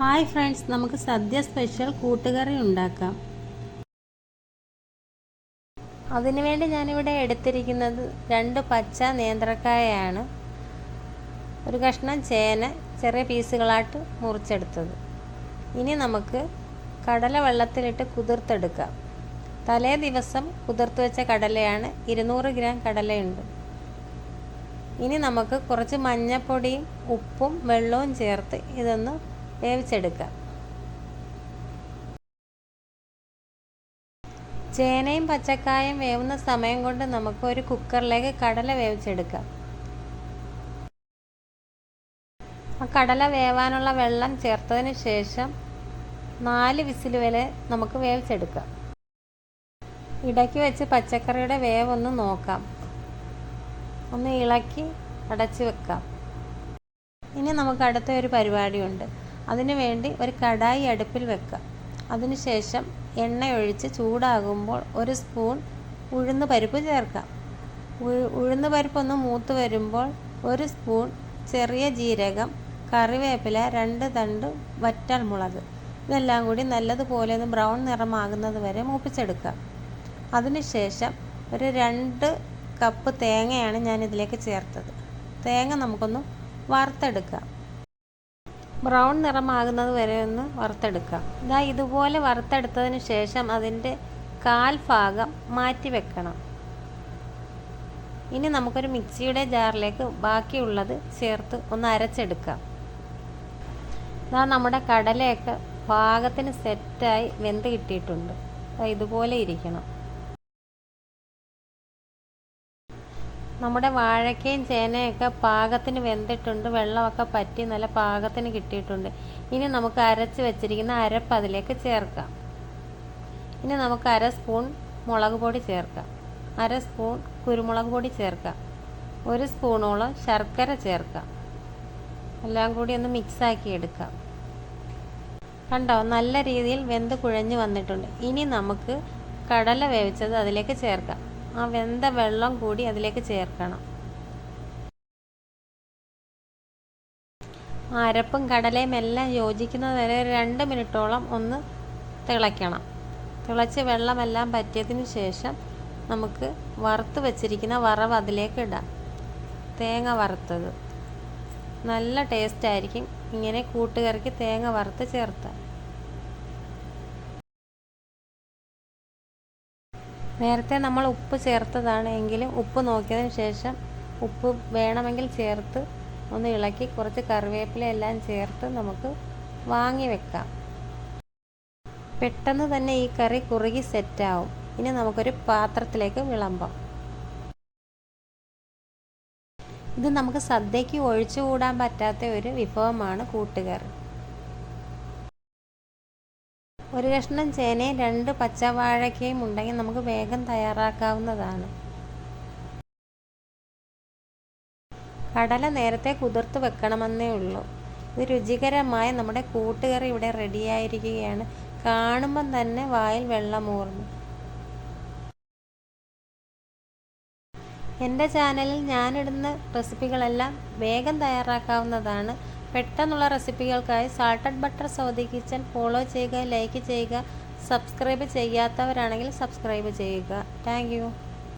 Hi friends നമുക്ക് സദ്യ special കൂട്ടുകറി ഉണ്ടാക്കാം. അതിനുവേണ്ടി ഞാനിവിടെ എടുത്തിരിക്കുന്നത് രണ്ട് പച്ച നേന്ത്രക്കായയാണ്. ഒരു കഷ്ണം ചേന ചെറിയ പീസുകളായിട്ട് മുറിച്ചെടുത്തത്. ഇനി നമുക്ക് കടല വെള്ളത്തിലിട്ട് കുതിർത്തെടുക്കാം. തലേ ദിവസം കുതിർത്ത് വെച്ച കടലയാണ് ഇരുന്നൂറ് ഗ്രാം കടലയുണ്ട്. ഇനി നമുക്ക് കുറച്ച് മഞ്ഞപ്പൊടിയും ഉപ്പും വെള്ളവും ചേർത്ത് ഇതൊന്ന് വേവിച്ചെടുക്കാം. ചേനയും പച്ചക്കായും വേവുന്ന സമയം കൊണ്ട് നമുക്ക് ഒരു കുക്കറിലേക്ക് കടല വേവിച്ചെടുക്കാം. ആ കടല വേവാനുള്ള വെള്ളം ചേർത്തതിന് ശേഷം നാല് വിസിൽ വരെ നമുക്ക് വേവിച്ചെടുക്കാം. ഇടയ്ക്ക് വെച്ച് പച്ചക്കറിയുടെ വേവ് ഒന്ന് നോക്കാം. ഒന്ന് ഇളക്കി അടച്ചു വെക്കാം. ഇനി നമുക്ക് അടുത്ത ഒരു പരിപാടിയുണ്ട്. അതിനു വേണ്ടി ഒരു കടായി അടുപ്പിൽ വെക്കുക. അതിനുശേഷം എണ്ണ ഒഴിച്ച് ചൂടാകുമ്പോൾ ഒരു സ്പൂൺ ഉഴുന്ന് പരിപ്പ് ചേർക്കാം ഉഴുന്ന് പരിപ്പൊന്ന് മൂത്ത് വരുമ്പോൾ ഒരു സ്പൂൺ ചെറിയ ജീരകം കറിവേപ്പില രണ്ട് തണ്ട് വറ്റാൽ മുളക്. ഇതെല്ലാം കൂടി നല്ലതുപോലെ ഒന്ന് ബ്രൗൺ നിറമാകുന്നത് വരെ മൂപ്പിച്ചെടുക്കാം അതിനുശേഷം ഒരു രണ്ട് കപ്പ് തേങ്ങയാണ് ഞാൻ ഇതിലേക്ക് ചേർത്തത്. തേങ്ങ നമുക്കൊന്ന് വറുത്തെടുക്കാം. ബ്രൗൺ നിറമാകുന്നത് വരെ ഒന്ന് വറുത്തെടുക്കാം ഇതാ ഇതുപോലെ വറുത്തെടുത്തതിന് ശേഷം അതിന്റെ കാൽ ഭാഗം മാറ്റി വെക്കണം. ഇനി നമുക്കൊരു മിക്സിയുടെ ജാറിലേക്ക് ബാക്കിയുള്ളത് ചേർത്ത് ഒന്ന് അരച്ചെടുക്കാം ഇതാ നമ്മുടെ കടലയൊക്കെ പാകത്തിന് സെറ്റായി വെന്ത് കിട്ടിയിട്ടുണ്ട്. ഇതുപോലെ ഇരിക്കണം. നമ്മുടെ വാഴക്കയും ചേനയൊക്കെ പാകത്തിന് വെന്തിട്ടുണ്ട് വെള്ളമൊക്കെ പറ്റി നല്ല പാകത്തിന് കിട്ടിയിട്ടുണ്ട്. ഇനി നമുക്ക് അരച്ച് വെച്ചിരിക്കുന്ന അരപ്പ് അതിലേക്ക് ചേർക്കാം. ഇനി നമുക്ക് അര സ്പൂൺ മുളക് പൊടി ചേർക്കാം. അര സ്പൂൺ കുരുമുളക് പൊടി ചേർക്കാം. ഒരു സ്പൂണോളം ശർക്കര ചേർക്കാം. എല്ലാം കൂടി ഒന്ന് മിക്സാക്കി എടുക്കാം. കണ്ടോ? നല്ല രീതിയിൽ വെന്ത് കുഴഞ്ഞു വന്നിട്ടുണ്ട്. ഇനി നമുക്ക് കടല വേവിച്ചത് അതിലേക്ക് ചേർക്കാം. ആ വെന്ത വെള്ളം കൂടി അതിലേക്ക് ചേർക്കണം. അരപ്പും കടലയും എല്ലാം യോജിക്കുന്നത് വരെ രണ്ട് മിനിറ്റോളം ഒന്ന് തിളയ്ക്കണം. തിളച്ച് വെള്ളമെല്ലാം പറ്റിയതിന് ശേഷം നമുക്ക് വറുത്ത് വെച്ചിരിക്കുന്ന വറവ് അതിലേക്ക് ഇടാം. തേങ്ങ വറുത്തത്. നല്ല ടേസ്റ്റ് ആയിരിക്കും ഇങ്ങനെ കൂട്ടുകറിക്ക് തേങ്ങ വറുത്ത് ചേർത്താൽ. നേരത്തെ നമ്മൾ ഉപ്പ് ചേർത്തതാണ് എങ്കിലും ഉപ്പ് നോക്കിയതിന് ശേഷം ഉപ്പ് വേണമെങ്കിൽ ചേർത്ത് ഒന്ന് ഇളക്കി കുറച്ച് കറിവേപ്പില എല്ലാം ചേർത്ത് നമുക്ക് വാങ്ങി വെക്കാം. പെട്ടെന്ന് തന്നെ ഈ കറി കുറുകി സെറ്റാവും ഇനി നമുക്കൊരു പാത്രത്തിലേക്ക് വിളമ്പാം. ഇത് നമുക്ക് സദ്യയ്ക്ക് ഒഴിച്ചുകൂടാൻ പറ്റാത്ത ഒരു വിഭവമാണ് കൂട്ടുകറി. ഒരു കഷ്ണം ചേനയും രണ്ട് പച്ചവാഴക്കയും ഉണ്ടെങ്കിൽ നമുക്ക് വേഗം തയ്യാറാക്കാവുന്നതാണ്. കടല നേരത്തെ കുതിർത്ത് വെക്കണമെന്നേ ഉള്ളൂ. ഇത് രുചികരമായ നമ്മുടെ കൂട്ടുകറി ഇവിടെ റെഡിയായിരിക്കുകയാണ്. കാണുമ്പം തന്നെ വായിൽ വെള്ളമൂർന്നു എന്റെ ചാനലിൽ ഞാനിടുന്ന റെസിപ്പികളെല്ലാം വേഗം തയ്യാറാക്കാവുന്നതാണ്. പെട്ടെന്നുള്ള റെസിപ്പികൾക്കായി salted butter Saudi kitchen follow ചെയ്യുക ലൈക്ക് ചെയ്യുക സബ്സ്ക്രൈബ് ചെയ്യാത്തവരാണെങ്കിൽ സബ്സ്ക്രൈബ് ചെയ്യുക. താങ്ക്